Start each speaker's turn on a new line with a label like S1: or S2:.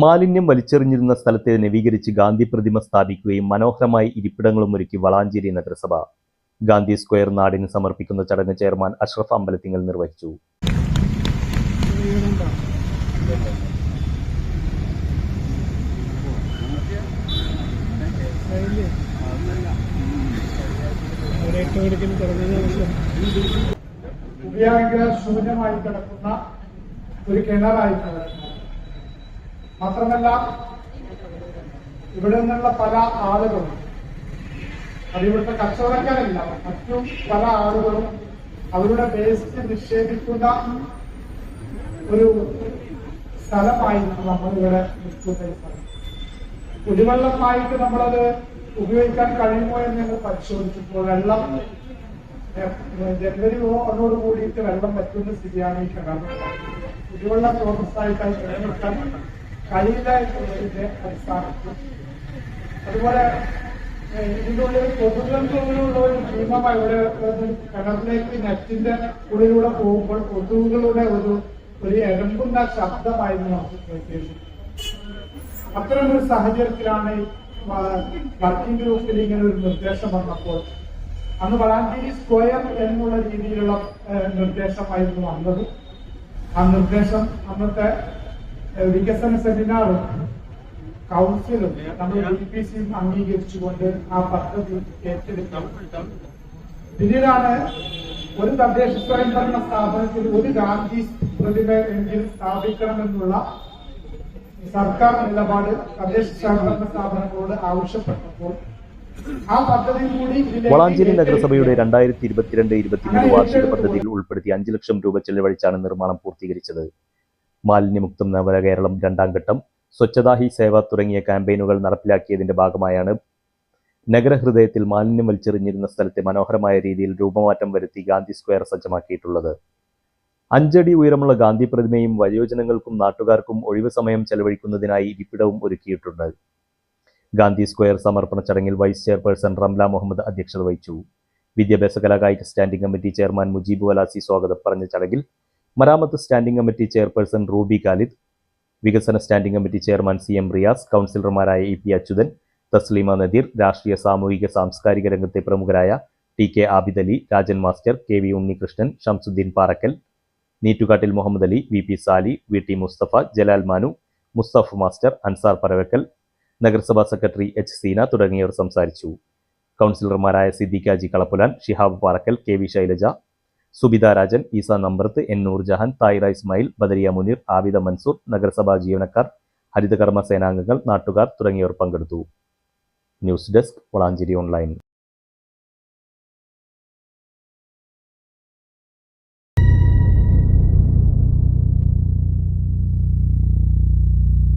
S1: മാലിന്യം വലിച്ചെറിഞ്ഞിരുന്ന സ്ഥലത്തെ നവീകരിച്ച് ഗാന്ധി പ്രതിമ സ്ഥാപിക്കുകയും മനോഹരമായി ഇരിപ്പിടങ്ങളും ഒരുക്കി വളാഞ്ചേരി നഗരസഭ. ഗാന്ധി സ്ക്വയർ നാടിന് സമർപ്പിക്കുന്ന ചടങ്ങ് ചെയർമാൻ അഷ്റഫ് അമ്പലത്തിങ്ങൽ നിർവഹിച്ചു.
S2: ശൂന്യമായി കിടക്കുന്ന ഒരു കിണറായി കിടക്കുന്നത് മാത്രമല്ല ഇവിടെ നിന്നുള്ള പല ആളുകളും അത് ഇവിടുത്തെ കച്ചവടക്കാരല്ല മറ്റു പല ആളുകളും അവരുടെ വേസ്റ്റ് നിക്ഷേപിക്കുന്ന ഒരു സ്ഥലമായിരുന്നു നമ്മൾ ഇവിടെ കുടിവെള്ളമായിട്ട് നമ്മളത് ഉപയോഗിക്കാൻ കഴിയുമോ എന്ന് ഞങ്ങൾ പരിശോധിച്ചപ്പോൾ വെള്ളം ഏഹ്, ജനുവരി ഒന്നോട് കൂടിയിട്ട് വെള്ളം പറ്റുന്ന സ്ഥിതിയാണ് ഈ കിണർ. കുടിവെള്ള സ്രോതസ്സായിട്ട് നിലനിർത്താൻ കഴിയില്ല എന്നുള്ളതിന്റെ അടിസ്ഥാനത്തിൽ. അതുപോലെ ഇതിനുള്ളിൽ കൊതുകുകളുള്ള ഒരു ഭീമമായി ഇവിടെ കിണറിലേക്ക് നെറ്റിന്റെ ഉള്ളിലൂടെ പോകുമ്പോൾ കൊതുകുകളുടെ ഒരു ഒരു എരമ്പുന്ന ശബ്ദമായിരുന്നു നമുക്ക് കേൾക്കേണ്ടത് അത്തരം ഒരു സാഹചര്യത്തിലാണ് വർക്കിംഗ് ഗ്രൂപ്പിൽ ഇങ്ങനെ ഒരു നിർദ്ദേശം വന്നപ്പോൾ അന്ന് വളാഞ്ചേരി സ്ക്വയർ എന്നുള്ള രീതിയിലുള്ള നിർദ്ദേശമായിരുന്നു വന്നത്. ആ നിർദ്ദേശം അന്നത്തെ വികസന സെമിനാറും കൗൺസിലും നമ്മൾ ബി പി സിയും അംഗീകരിച്ചുകൊണ്ട് ആ പദ്ധതി ഏറ്റെടുത്തു. പിന്നീടാണ് ഒരു തദ്ദേശ സ്വയംഭരണ സ്ഥാപനത്തിൽ ഒരു ഗാന്ധി പ്രതിമ എങ്കിലും സ്ഥാപിക്കണമെന്നുള്ള സർക്കാർ നിലപാട് തദ്ദേശ സ്വയംഭരണ സ്ഥാപനങ്ങളോട് ആവശ്യപ്പെട്ടപ്പോൾ ആ പദ്ധതി കൂടി
S1: വളാഞ്ചേരി നഗരസഭയുടെ രണ്ടായിരത്തി ഇരുപത്തിരണ്ട് ഇരുപത്തിമൂന്ന് വാർഷിക പദ്ധതിയിൽ ഉൾപ്പെടുത്തി അഞ്ചു ലക്ഷം രൂപ ചെലവഴിച്ചാണ് നിർമ്മാണം പൂർത്തീകരിച്ചത്. മാലിന്യമുക്തം നവര കേരളം രണ്ടാം ഘട്ടം. സ്വച്ഛതാ ഹി സേവ തുടങ്ങിയ ക്യാമ്പയിനുകൾ നടപ്പിലാക്കിയതിന്റെ ഭാഗമായാണ്. നഗരഹൃദയത്തിൽ മാലിന്യം വലിച്ചെറിഞ്ഞിരുന്ന സ്ഥലത്തെ മനോഹരമായ രീതിയിൽ രൂപമാറ്റം വരുത്തി ഗാന്ധി സ്ക്വയർ സജ്ജമാക്കിയിട്ടുള്ളത്. അഞ്ചടി ഉയരമുള്ള ഗാന്ധി പ്രതിമയും വയോജനങ്ങൾക്കും നാട്ടുകാർക്കും ഒഴിവു സമയം ചെലവഴിക്കുന്നതിനായി ഇരിപ്പിടവും ഒരുക്കിയിട്ടുണ്ട്. ഗാന്ധി സ്ക്വയർ സമർപ്പണ ചടങ്ങിൽ വൈസ് ചെയർപേഴ്സൺ റംല മുഹമ്മദ് അധ്യക്ഷത വഹിച്ചു. വിദ്യാഭ്യാസ കലാകായിക standing committee chairman Mujeeb Valasi സ്വാഗതം പറഞ്ഞ ചടങ്ങിൽ മരാമത്ത് standing committee chairperson Ruby Khalid വികസന standing committee chairman C M Riyas കൗൺസിലർമാരായ ഇ പി അച്യുതൻ തസ്ലീമ നദീർ രാഷ്ട്രീയ സാമൂഹിക സാംസ്കാരിക രംഗത്തെ പ്രമുഖരായ T K Abid Ali Rajan master K V Unnikrishnan Shamsuddin Parakkal Neettukattil Muhammad Ali V P Sali V T Mustafa Jalal Manu Mustaf master Ansar Paravakkal നഗരസഭാ secretary H Seena തുടങ്ങിയവർ സംസാരിച്ചു. കൗൺസിലർമാരായ സിദ്ദിഖാജി കളപ്പുലാൻ ഷിഹാബ് പാറക്കൽ കെ വി ശൈലജ സുബിത രാജൻ ഈസ നമ്പ്രത്ത് എന്നൂർ ജഹാൻ തായിറ ഇസ്മായിൽ ബദരിയ മുനീർ ആബിദ മൻസൂർ നഗരസഭാ ജീവനക്കാർ ഹരിതകർമ്മ സേനാംഗങ്ങൾ നാട്ടുകാർ തുടങ്ങിയവർ പങ്കെടുത്തു. News desk Valanchery online.